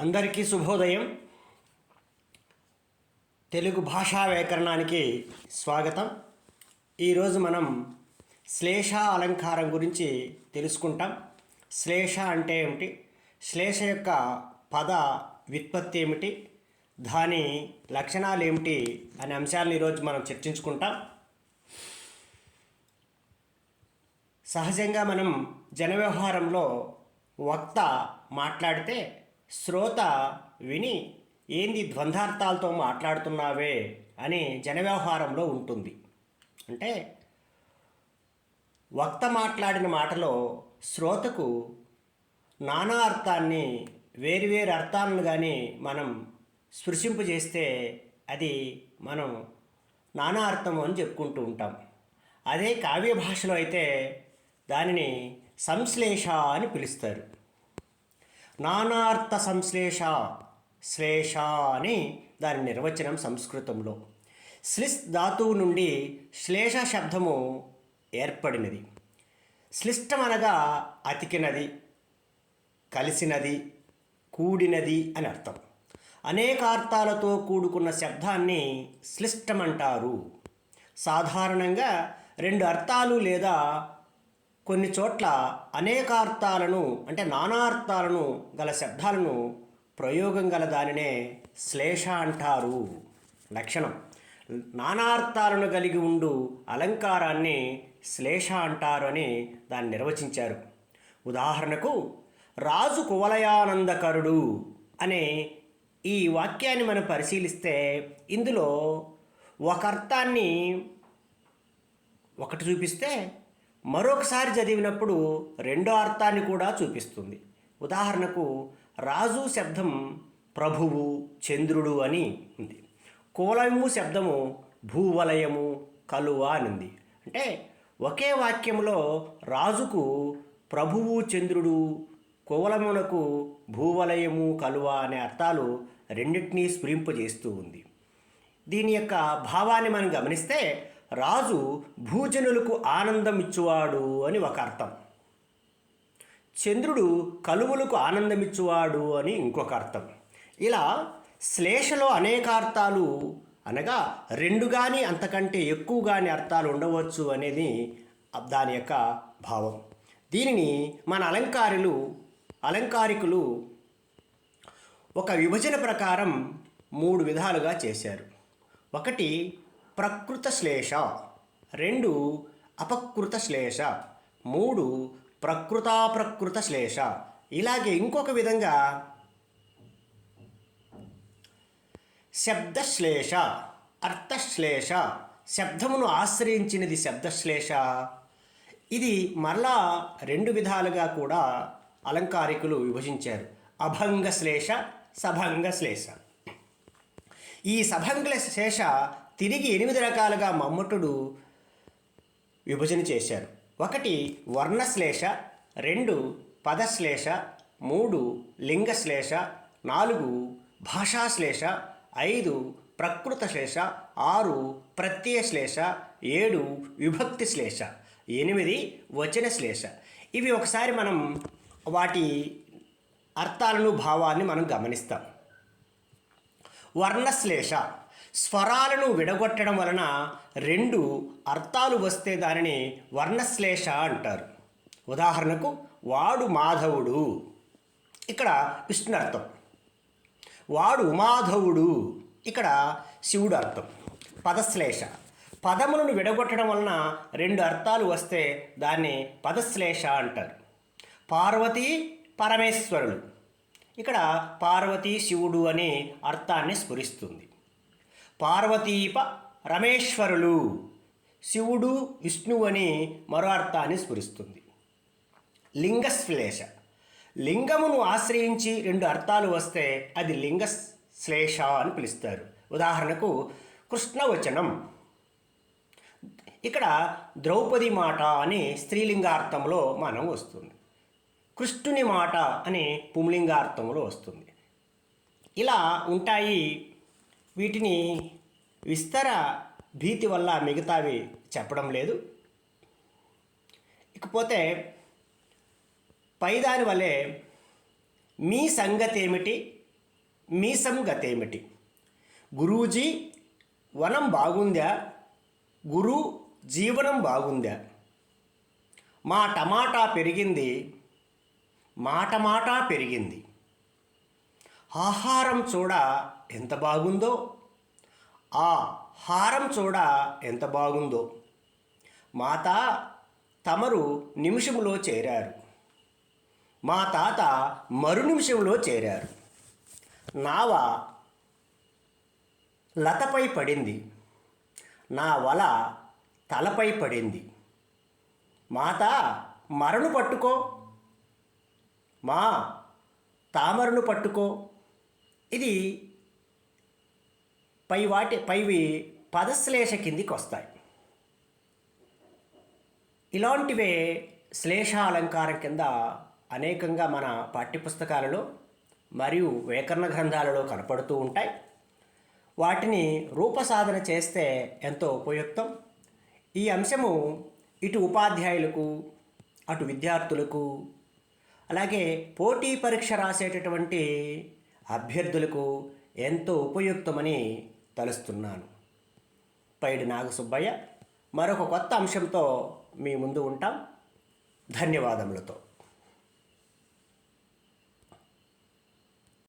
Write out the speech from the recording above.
అందరికీ శుభోదయం. తెలుగు భాషా వ్యాకరణానికి స్వాగతం. ఈరోజు మనం శ్లేష అలంకారం గురించి తెలుసుకుంటాం. శ్లేష అంటే ఏమిటి? శ్లేష యొక్క పద వ్యుత్పత్తి ఏమిటి? దాని లక్షణాలు ఏమిటి? అనే అంశాలను ఈరోజు మనం చర్చించుకుంటాం. సహజంగా మనం జన వ్యవహారంలో వక్త మాట్లాడితే శ్రోత విని ఏంది ద్వంద్వార్థాలతో మాట్లాడుతున్నావే అని జనవ్యవహారంలో ఉంటుంది. అంటే వక్త మాట్లాడిన మాటలో శ్రోతకు నానా అర్థాన్ని వేరువేరు అర్థాలను కానీ మనం స్పృశింపజేస్తే అది మనం నానా అర్థము అని చెప్పుకుంటూ ఉంటాం. అదే కావ్య భాషలో అయితే దానిని సంశ్లేష అని పిలుస్తారు. నానార్థ సంశ్లేష శ్లేష అని దాని నిర్వచనం సంస్కృతంలో. స్లిస్ ధాతువు నుండి శ్లేష శబ్దము ఏర్పడినది. శ్లిష్టం అనగా అతికినది కలిసినది కూడినది అని అర్థం. అనేక అర్థాలతో కూడుకున్న శబ్దాన్ని శ్లిష్టం అంటారు. సాధారణంగా రెండు అర్థాలు లేదా కొన్ని చోట్ల అనేకార్థాలను అంటే నానార్థాలను గల శబ్దాలను ప్రయోగం గల దానినే శ్లేష అంటారు. లక్షణం. నానార్థాలను కలిగి ఉండు అలంకారాన్ని శ్లేష అంటారు అని దాన్ని నిర్వచించారు. ఉదాహరణకు రాజు కువలయానందకరుడు అనే ఈ వాక్యాన్ని మనం పరిశీలిస్తే ఇందులో ఒక అర్థాన్ని ఒకటి చూపిస్తే మరొకసారి చదివినప్పుడు రెండో అర్థాన్ని కూడా చూపిస్తుంది. ఉదాహరణకు రాజు శబ్దం ప్రభువు చంద్రుడు అని ఉంది. కోలయము శబ్దము భూవలయము కలువ అని ఉంది అంటే ఒకే వాక్యంలో రాజుకు ప్రభువు చంద్రుడు కోవలమునకు భూవలయము కలువ అనే అర్థాలు రెండింటినీ స్ఫురింపజేస్తూ ఉంది. దీని యొక్క భావాన్ని మనం గమనిస్తే రాజు భూజనులకు ఆనందం ఇచ్చువాడు అని ఒక అర్థం. చంద్రుడు కలువులకు ఆనందమిచ్చువాడు అని ఇంకొక అర్థం. ఇలా శ్లేషలో అనేక అర్థాలు అనగా రెండు కానీ అంతకంటే ఎక్కువ కానీ అర్థాలు ఉండవచ్చు అనేది దాని యొక్క భావం. దీనిని మన అలంకారులు అలంకారికులు ఒక విభజన ప్రకారం మూడు విధాలుగా చేశారు. ఒకటి ప్రకృత శ్లేష రెండు అపకృత శ్లేష మూడు ప్రకృతాప్రకృత శ్లేష ఇలాగే ఇంకొక విధంగా శబ్దశ్లేష అర్థశ్లేష శబ్దమును ఆశ్రయించినది శబ్దశ్లేష. ఇది మరలా రెండు విధాలుగా కూడా అలంకారికులు విభజించారు. అభంగ శ్లేష సభంగ శ్లేష ఈ సభంగ శేష తిరిగి ఎనిమిది రకాలుగా మమ్మటుడు విభజన చేశారు ఒకటి వర్ణశ్లేష రెండు పదశ్లేష మూడు లింగశ్లేష నాలుగు భాషాశ్లేష ఐదు ప్రకృత శ్లేష ఆరు ప్రత్యయశ్లేష ఏడు విభక్తి శ్లేష ఎనిమిది వచన శ్లేష ఇవి ఒకసారి మనం వాటి అర్థాలను భావాన్ని మనం గమనిస్తాం. వర్ణశ్లేష స్వరాలను విడగొట్టడం వలన రెండు అర్థాలు వస్తే దానిని వర్ణశ్లేష అంటారు. ఉదాహరణకు వాడు మాధవుడు. ఇక్కడ విష్ణు అర్థం వాడు ఉమాధవుడు. ఇక్కడ శివుడు అర్థం. పదశ్లేష. పదములను విడగొట్టడం వలన రెండు అర్థాలు వస్తే దాన్ని పదశ్లేష అంటారు. పార్వతీ పరమేశ్వరుడు. ఇక్కడ పార్వతీ శివుడు అనే అర్థాన్ని స్ఫురిస్తుంది. పార్వతీప రమేశ్వరులు. శివుడు విష్ణువు అని మరో అర్థాన్ని స్ఫురిస్తుంది. లింగశ్లేష. లింగమును ఆశ్రయించి రెండు అర్థాలు వస్తే అది లింగ శ్లేష అని పిలుస్తారు. ఉదాహరణకు కృష్ణవచనం. ఇక్కడ ద్రౌపది మాట అని స్త్రీలింగార్థంలో మనం వస్తుంది. కృష్ణుని మాట అని పుంలింగార్థంలో వస్తుంది. ఇలా ఉంటాయి వీటిని విస్తర భీతి వల్ల మిగతావి చెప్పడం లేదు. ఇకపోతే పైదాని వలె మీ సంగతి ఏమిటి మీసం ఏమిటి గురూజీ వనం బాగుందా? గురు జీవనం బాగుందా? మా టమాటా పెరిగింది. మాట మాట పెరిగింది. ఆహారం చూడ ఎంత బాగుందో. ఆ హారం చూడ ఎంత బాగుందో. మాత తమరు నిమిషంలో చేరారు. మా తాత మరు నిమిషంలో చేరారు. నావ లతపై పడింది. నా వల తలపై పడింది. మాత మరను పట్టుకో. మా తామరను పట్టుకో. ఇది పై వాటి పైవి పదశ్లేష కిందికి వస్తాయి ఇలాంటివే శ్లేష అలంకారం కింద అనేకంగా మన పాఠ్యపుస్తకాలలో మరియు వ్యాకరణ గ్రంథాలలో కనపడుతూ ఉంటాయి. వాటిని రూపసాధన చేస్తే ఎంతో ఉపయుక్తం. ఈ అంశము ఇటు ఉపాధ్యాయులకు అటు విద్యార్థులకు అలాగే పోటీ పరీక్ష రాసేటటువంటి అభ్యర్థులకు ఎంతో ఉపయుక్తమని తలుస్తున్నాను పైడి నాగసుబ్బయ్య మరొక కొత్త అంశంతో మీ ముందు ఉంటాం. ధన్యవాదములతో.